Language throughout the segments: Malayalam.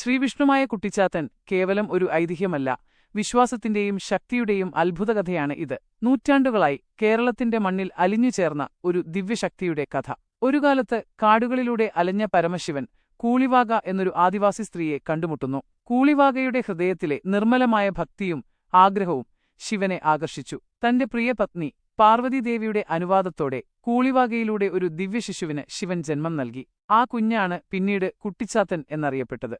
ശ്രീവിഷ്ണുമായ കുട്ടിച്ചാത്തൻ കേവലം ഒരു ഐതിഹ്യമല്ല. വിശ്വാസത്തിന്റെയും ശക്തിയുടെയും അത്ഭുതകഥയാണ് ഇത്. നൂറ്റാണ്ടുകളായി കേരളത്തിന്റെ മണ്ണിൽ അലിഞ്ഞുചേർന്ന ഒരു ദിവ്യശക്തിയുടെ കഥ. ഒരു കാലത്ത് കാടുകളിലൂടെ അലഞ്ഞ പരമശിവൻ കൂളിവാക എന്നൊരു ആദിവാസി സ്ത്രീയെ കണ്ടുമുട്ടുന്നു. കൂളിവാകയുടെ ഹൃദയത്തിലെ നിർമ്മലമായ ഭക്തിയും ആഗ്രഹവും ശിവനെ ആകർഷിച്ചു. തന്റെ പ്രിയ പത്നി പാർവതീദേവിയുടെ അനുവാദത്തോടെ കൂളിവാകയിലൂടെ ഒരു ദിവ്യശിശുവിന് ശിവൻ ജന്മം നൽകി. ആ കുഞ്ഞാണ് പിന്നീട് കുട്ടിച്ചാത്തൻ എന്നറിയപ്പെട്ടത്.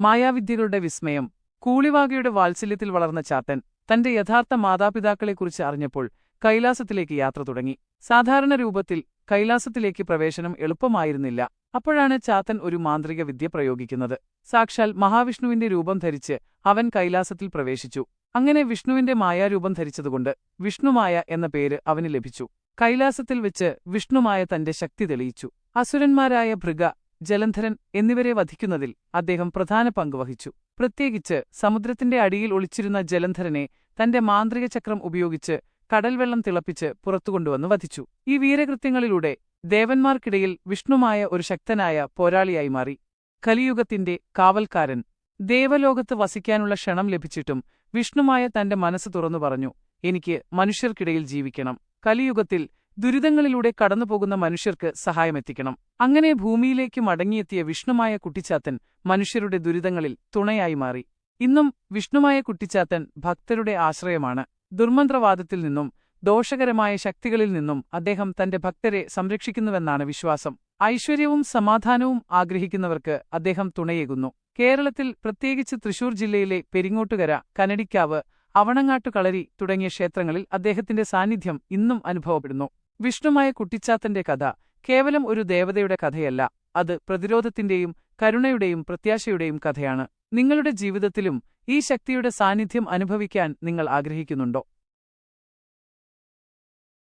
മായാവിദ്യകളുടെ വിസ്മയം കൂളിവാകയുടെ വാത്സല്യത്തിൽ വളർന്ന ചാത്തൻ തന്റെ യഥാർത്ഥ മാതാപിതാക്കളെക്കുറിച്ച് അറിഞ്ഞപ്പോൾ കൈലാസത്തിലേക്ക് യാത്ര തുടങ്ങി. സാധാരണ രൂപത്തിൽ കൈലാസത്തിലേക്ക് പ്രവേശനം എളുപ്പമായിരുന്നില്ല. അപ്പോഴാണ് ചാത്തൻ ഒരു മാന്ത്രിക വിദ്യ പ്രയോഗിക്കുന്നത്. സാക്ഷാൽ മഹാവിഷ്ണുവിന്റെ രൂപം ധരിച്ച് അവൻ കൈലാസത്തിൽ പ്രവേശിച്ചു. അങ്ങനെ വിഷ്ണുവിന്റെ മായാരൂപം ധരിച്ചതുകൊണ്ട് വിഷ്ണുമായ എന്ന പേര് അവന് ലഭിച്ചു. കൈലാസത്തിൽ വെച്ച് വിഷ്ണുമായ തന്റെ ശക്തി തെളിയിച്ചു. അസുരന്മാരായ ഭൃഗ ജലന്ധരൻ എന്നിവരെ വധിക്കുന്നതിൽ അദ്ദേഹം പ്രധാന പങ്കുവഹിച്ചു പ്രത്യേകിച്ച് സമുദ്രത്തിന്റെ അടിയിൽ ഒളിച്ചിരുന്ന ജലന്ധരനെ തന്റെ മാന്ത്രിക ചക്രം ഉപയോഗിച്ച് കടൽവെള്ളം തിളപ്പിച്ച് പുറത്തുകൊണ്ടുവന്ന് വധിച്ചു. ഈ വീരകൃത്യങ്ങളിലൂടെ ദേവന്മാർക്കിടയിൽ വിഷ്ണുമായ ഒരു ശക്തനായ പോരാളിയായി മാറി. കലിയുഗത്തിന്റെ കാവൽക്കാരൻ. ദേവലോകത്ത് വസിക്കാനുള്ള ക്ഷണം ലഭിച്ചിട്ടും വിഷ്ണുമായ തന്റെ മനസ്സ് തുറന്നു പറഞ്ഞു എനിക്ക് മനുഷ്യർക്കിടയിൽ ജീവിക്കണം. കലിയുഗത്തിൽ ദുരിതങ്ങളിലൂടെ കടന്നുപോകുന്ന മനുഷ്യർക്ക് സഹായമെത്തിക്കണം. അങ്ങനെ ഭൂമിയിലേക്ക് മടങ്ങിയെത്തിയ വിഷ്ണുമായ കുട്ടിച്ചാത്തൻ മനുഷ്യരുടെ ദുരിതങ്ങളിൽ തുണയായി മാറി. ഇന്നും വിഷ്ണുമായ കുട്ടിച്ചാത്തൻ ഭക്തരുടെ ആശ്രയമാണ്. ദുർമന്ത്രവാദത്തിൽ നിന്നും ദോഷകരമായ ശക്തികളിൽ നിന്നും അദ്ദേഹം തന്റെ ഭക്തരെ സംരക്ഷിക്കുന്നുവെന്നാണ് വിശ്വാസം. ഐശ്വര്യവും സമാധാനവും ആഗ്രഹിക്കുന്നവർക്ക് അദ്ദേഹം തുണയേകുന്നു. കേരളത്തിൽ പ്രത്യേകിച്ച് തൃശൂർ ജില്ലയിലെ പെരിങ്ങോട്ടുകര കനടിക്കാവ് അവണങ്ങാട്ടുകളരി തുടങ്ങിയ ക്ഷേത്രങ്ങളിൽ അദ്ദേഹത്തിന്റെ സാന്നിധ്യം ഇന്നും അനുഭവപ്പെടുന്നു. വിഷ്ണുമായ കുട്ടിച്ചാത്തന്റെ കഥ കേവലം ഒരു ദേവതയുടെ കഥയല്ല അത് പ്രതിരോധത്തിന്റെയും കരുണയുടെയും പ്രത്യാശയുടെയും കഥയാണ്. നിങ്ങളുടെ ജീവിതത്തിലും ഈ ശക്തിയുടെ സാന്നിധ്യം അനുഭവിക്കാൻ നിങ്ങൾ ആഗ്രഹിക്കുന്നുണ്ടോ?